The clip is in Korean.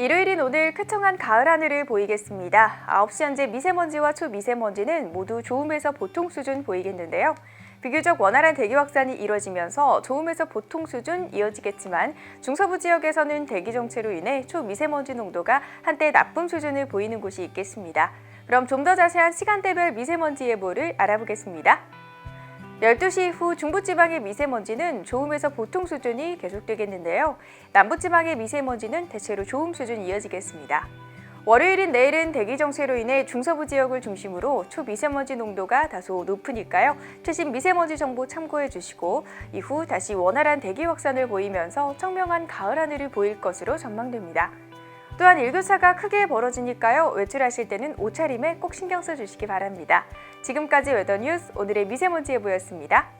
일요일인 오늘 쾌청한 가을 하늘을 보이겠습니다. 9시 현재 미세먼지와 초미세먼지는 모두 좋음에서 보통 수준 보이겠는데요. 비교적 원활한 대기 확산이 이뤄지면서 좋음에서 보통 수준 이어지겠지만 중서부 지역에서는 대기 정체로 인해 초미세먼지 농도가 한때 나쁨 수준을 보이는 곳이 있겠습니다. 그럼 좀 더 자세한 시간대별 미세먼지 예보를 알아보겠습니다. 12시 이후 중부지방의 미세먼지는 좋음에서 보통 수준이 계속되겠는데요. 남부지방의 미세먼지는 대체로 좋음 수준 이어지겠습니다. 월요일인 내일은 대기 정체로 인해 중서부 지역을 중심으로 초미세먼지 농도가 다소 높으니까요. 최신 미세먼지 정보 참고해 주시고 이후 다시 원활한 대기 확산을 보이면서 청명한 가을 하늘을 보일 것으로 전망됩니다. 또한 일교차가 크게 벌어지니까요. 외출하실 때는 옷차림에 꼭 신경 써 주시기 바랍니다. 지금까지 웨더뉴스 오늘의 미세먼지 예보였습니다.